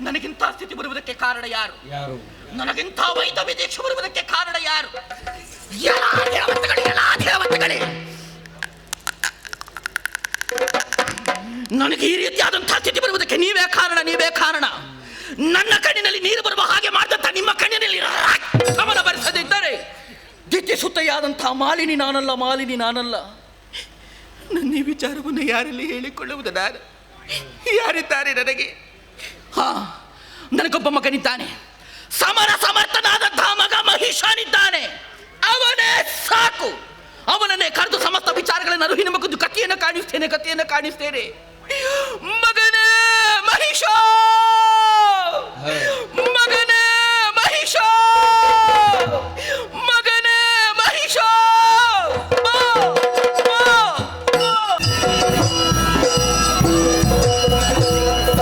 ನನಗಿಂತ ಸ್ಥಿತಿ ಬರುವುದಕ್ಕೆ ಕಾರಣ ಯಾರು? ಯಾರು? ನನಗಿಂತ ವೈದ್ಯ ದೀಕ್ಷೆ ಬರುವುದಕ್ಕೆ ಕಾರಣ ಯಾರು? ಎಲ್ಲ ದೇವತೆಗಳೇ ಎಲ್ಲ ದೇವತೆಗಳೇ! ನನಗೆ ಈ ರೀತಿಯಾದಂತಹ ಸ್ಥಿತಿ ಬರುವುದಕ್ಕೆ ನೀವೇ ಕಾರಣ ನೀವೇ ಕಾರಣ. ನನ್ನ ಕಣ್ಣಿನಲ್ಲಿ ನೀರು ಬರುವ ಹಾಗೆ ಮಾಡಿದಂತ ನಿಮ್ಮ ಕಣ್ಣಿನಲ್ಲಿ ಗಮನ ಬರಿಸದಿದ್ದರೆ ದಿತ್ಯ ಸುತ್ತೆಯಾದಂತಹ ಮಾಲಿನಿ ನಾನಲ್ಲ ಮಾಲಿನಿ ನಾನಲ್ಲ. ನನ್ನ ಈ ವಿಚಾರವನ್ನು ಯಾರಲ್ಲಿ ಹೇಳಿಕೊಳ್ಳುವುದು ನಾನು? ಯಾರಿದ್ದಾರೆ ನನಗೆ? ನನಗೊಬ್ಬ ಮಗನಿದ್ದಾನೆ. ಸಮರ ಸಮರ್ಥನಾದ ಧಾಮಗ ಮಹಿಷನಿದ್ದಾನೆ. ಅವನೇ ಸಾಕು. ಅವನನ್ನೇ ಕರೆದು ಸಮಸ್ತ ವಿಚಾರಗಳನ್ನು ಅರುಹಿನ ಮಗದು ಕಥೆಯನ್ನು ಕಾಣಿಸ್ತೇನೆ ಕಥೆಯನ್ನು ಕಾಣಿಸ್ತೇನೆ. ಮಗನೇ ಮಹಿಷ! ಮಗನೇ ಮಹಿಷ! ಮಗನೇ ಮಹಿಷ!